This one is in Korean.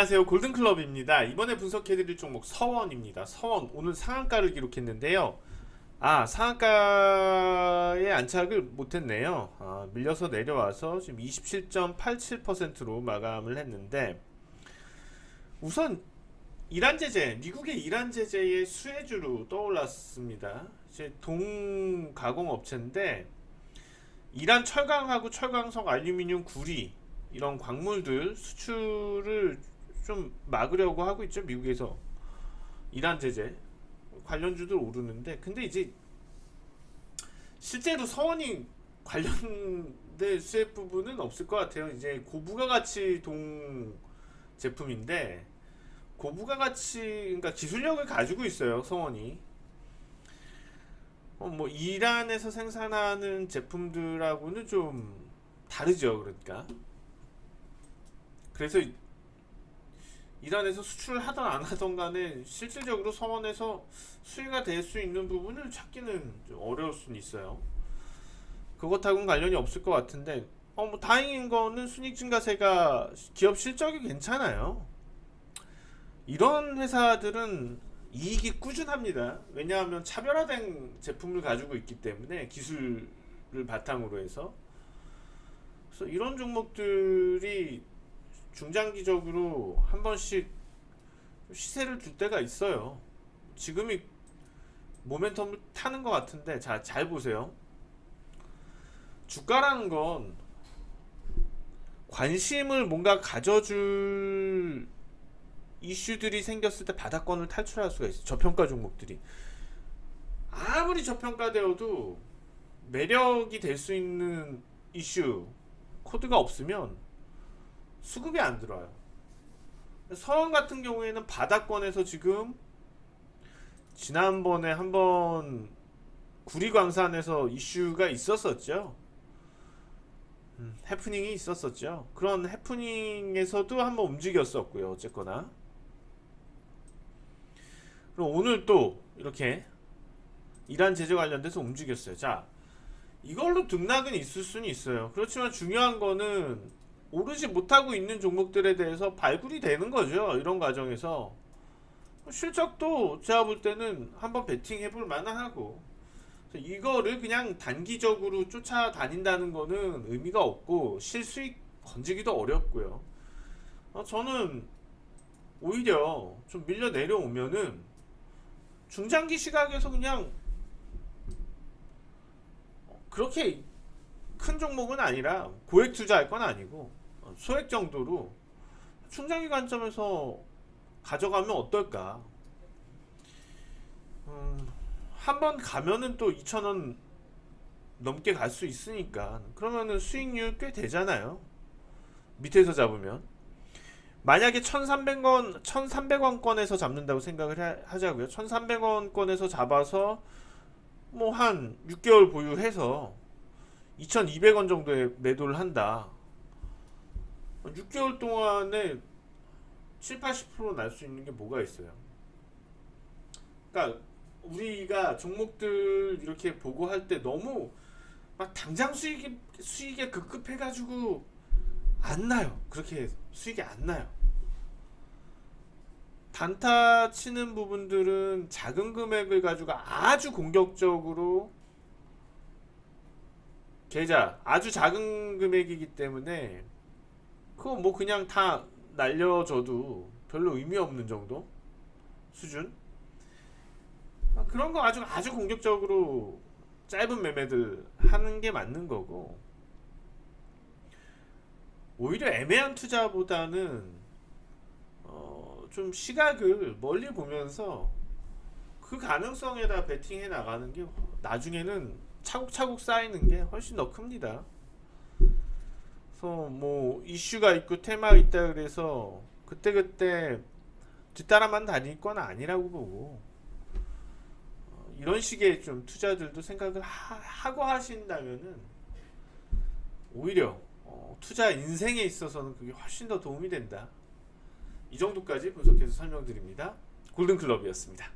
안녕하세요. 골든클럽입니다. 이번에 분석해드릴 종목 서원입니다. 서원. 오늘 상한가를 기록했는데요. 아 상한가에 안착을 못했네요. 아, 밀려서 내려와서 지금 27.87%로 마감을 했는데 우선 이란 제재 미국의 이란 제재의 수혜주로 떠올랐습니다. 이제 동 가공 업체인데 이란 철강하고 철강석 알루미늄 구리 이런 광물들 수출을 좀 막으려고 하고 있죠 미국에서. 이란 제재. 관련주들 오르는데. 근데 이제 실제로 서원이 관련된 수혜 부분은 없을 것 같아요. 이제 고부가 가치 동 제품인데 고부가 가치 그러니까 기술력을 가지고 있어요 서원이. 어, 뭐 이란에서 생산하는 제품들하고는 좀 다르죠 그러니까. 그래서 이- 이란에서 수출을 하던 안 하던 간에 실질적으로 서원에서 수혜가 될 수 있는 부분을 찾기는 좀 어려울 수는 있어요. 그것하고는 관련이 없을 것 같은데 어 뭐 다행인 거는 순익 증가세가 기업 실적이 괜찮아요. 이런 회사들은 이익이 꾸준합니다. 왜냐하면 차별화된 제품을 가지고 있기 때문에 기술을 바탕으로 해서 그래서 이런 종목들이 중장기적으로 한 번씩 시세를 줄 때가 있어요. 지금이 모멘텀을 타는 것 같은데 자 잘 보세요. 주가라는 건 관심을 뭔가 가져줄 이슈들이 생겼을 때 바닥권을 탈출할 수가 있어요. 저평가 종목들이 아무리 저평가되어도 매력이 될 수 있는 이슈 코드가 없으면 수급이 안 들어와요. 서원 같은 경우에는 바닥권에서 지금 지난번에 한번 구리광산에서 이슈가 있었었죠. 음, 해프닝이 있었었죠. 그런 해프닝에서도 한번 움직였었고요. 어쨌거나. 그럼 오늘 또 이렇게 이란 제재 관련돼서 움직였어요. 자, 이걸로 등락은 있을 수는 있어요. 그렇지만 중요한 거는 오르지 못하고 있는 종목들에 대해서 발굴이 되는 거죠. 이런 과정에서 실적도 제가 볼 때는 한번 베팅 해 볼 만하고 이거를 그냥 단기적으로 쫓아다닌다는 거는 의미가 없고 실수익 건지기도 어렵고요. 어, 저는 오히려 좀 밀려 내려오면은 중장기 시각에서 그냥 그렇게 큰 종목은 아니라 고액 투자할 건 아니고 어, 소액 정도로 중장기 관점에서 가져가면 어떨까? 음, 한번 가면은 또 2,000원 넘게 갈 수 있으니까 그러면은 수익률 꽤 되잖아요. 밑에서 잡으면 만약에 1,300원 1,300원권에서 잡는다고 생각을 하, 하자고요. 1,300원권에서 잡아서 뭐 한 6개월 보유해서 2,200원 정도에 매도를 한다. 6개월 동안에 7, 80%날 수 있는 게 뭐가 있어요? 그러니까 우리가 종목들 이렇게 보고 할 때 너무 막 당장 수익이 수익에 급급해 가지고 안 나요. 그렇게 수익이 안 나요. 단타 치는 부분들은 작은 금액을 가지고 아주 공격적으로 계좌 아주 작은 금액이기 때문에 그거 뭐 그냥 다 날려줘도 별로 의미 없는 정도? 수준? 아, 그런 거 아주 아주 공격적으로 짧은 매매들 하는 게 맞는 거고. 오히려 애매한 투자보다는 어, 좀 시각을 멀리 보면서 그 가능성에다 베팅해 나가는 게 나중에는 차곡차곡 쌓이는 게 훨씬 더 큽니다. 그래서 뭐 이슈가 있고 테마가 있다 그래서 그때 그때 뒤따라만 다닐 건 아니라고 보고 어, 이런 식의 좀 투자들도 생각을 하, 고 하신다면은 오히려 어, 투자 인생에 있어서는 그게 훨씬 더 도움이 된다. 이 정도까지 분석해서 설명드립니다. 골든클럽이었습니다.